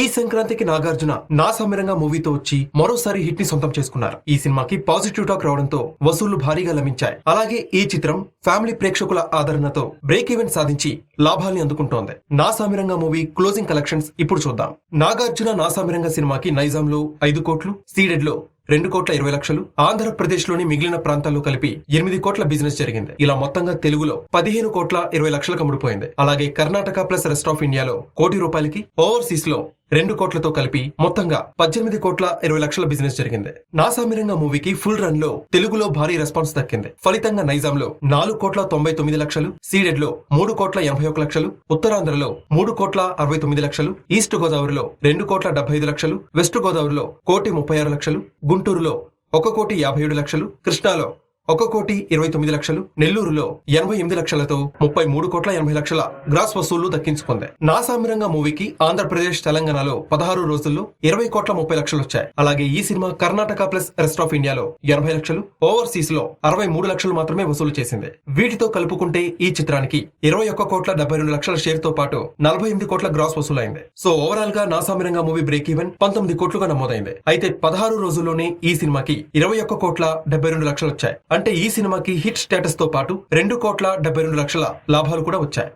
ఈ సంక్రాంతికి నాగార్జున నా సమరంగా మూవీతో వచ్చి మరోసారి హిట్ని సొంతం చేసుకున్నారు. ఈ సినిమాకి పాజిటివ్ టాక్ రావడంతో వసూళ్ళు భారీగా లభించాయి. అలాగే ఈ చిత్రం ఫ్యామిలీ ప్రేక్షకుల ఆదరణతో బ్రేక్ ఈవెంట్ సాధించి లాభాల్ని అందుకుంటోంది. నా సామిరంగా మూవీ క్లోజింగ్ కలెక్షన్స్ ఇప్పుడు చూద్దాం. నాగార్జున నా సామిరంగా సినిమాకి నైజాంలో ఐదు కోట్లు సీడెడ్లో రెండు కోట్ల ఇరవై లక్షలు ఆంధ్రప్రదేశ్లోని మిగిలిన ప్రాంతాల్లో కలిపి ఎనిమిది కోట్ల బిజినెస్ జరిగింది. ఇలా మొత్తంగా తెలుగులో పదిహేను కోట్ల ఇరవై లక్షలకు అమ్ముడుపోయింది. అలాగే కర్ణాటక ప్లస్ రెస్ట్ ఆఫ్ ఇండియాలో కోటి రూపాయలకి ఓవర్సీస్లో రెండు కోట్లతో కలిపి మొత్తంగా పద్దెనిమిది కోట్ల ఇరవై లక్షల బిజినెస్ జరిగింది. నాసామిరంగ మూవీకి ఫుల్ రన్లో తెలుగులో భారీ రెస్పాన్స్ దక్కింది. ఫలితంగా నైజాంలో నాలుగు కోట్ల తొంభై తొమ్మిది లక్షలు సీడెడ్లో మూడు కోట్ల ఎనభై ఒక లక్షలు ఉత్తరాంధ్రలో మూడు కోట్ల అరవై తొమ్మిది లక్షలు ఈస్ట్ గోదావరిలో రెండు కోట్ల డెబ్బై ఐదు లక్షలు వెస్ట్ గోదావరిలో కోటి ముప్పై ఆరు లక్షలు గుంటూరులో ఒక కోటి యాభై ఏడు లక్షలు కృష్ణాలో ఒక కోటి ఇరవై తొమ్మిది లక్షలు నెల్లూరులో ఎనభై ఎనిమిది లక్షలతో ముప్పై మూడు కోట్ల ఎనభై లక్షల గ్రాస్ వసూళ్ళు దక్కించుకుంది. నాసామిరంగ మూవీకి ఆంధ్రప్రదేశ్ తెలంగాణలో పదహారు రోజుల్లో ఇరవై కోట్ల ముప్పై లక్షలు వచ్చాయి అలాగే ఈ cinema Karnataka plus rest of ఇండియాలో ఎనభై లక్షలు ఓవర్సీస్లో అరవై మూడు లక్షలు మాత్రమే వసూలు చేసింది. వీటితో కలుపుకుంటే ఈ చిత్రానికి ఇరవై ఒక్క కోట్ల డెబ్బై రెండు లక్షల షేర్తో పాటు నలభై ఎనిమిది కోట్ల గ్రాస్ వసూలైంది. సో ఓవరాల్గా నాసామిరంగా మూవీ బ్రేక్ ఈవెన్ పంతొమ్మిది కోట్లుగా నమోదైంది. అయితే పదహారు రోజుల్లోనే ఈ సినిమాకి ఇరవై ఒక్క కోట్ల డెబ్బై రెండు లక్షలు వచ్చాయి అంటే ఈ సినిమాకి హిట్ స్టేటస్తో పాటు రెండు కోట్ల డెబ్బై రెండు లక్షల లాభాలు కూడా వచ్చాయి.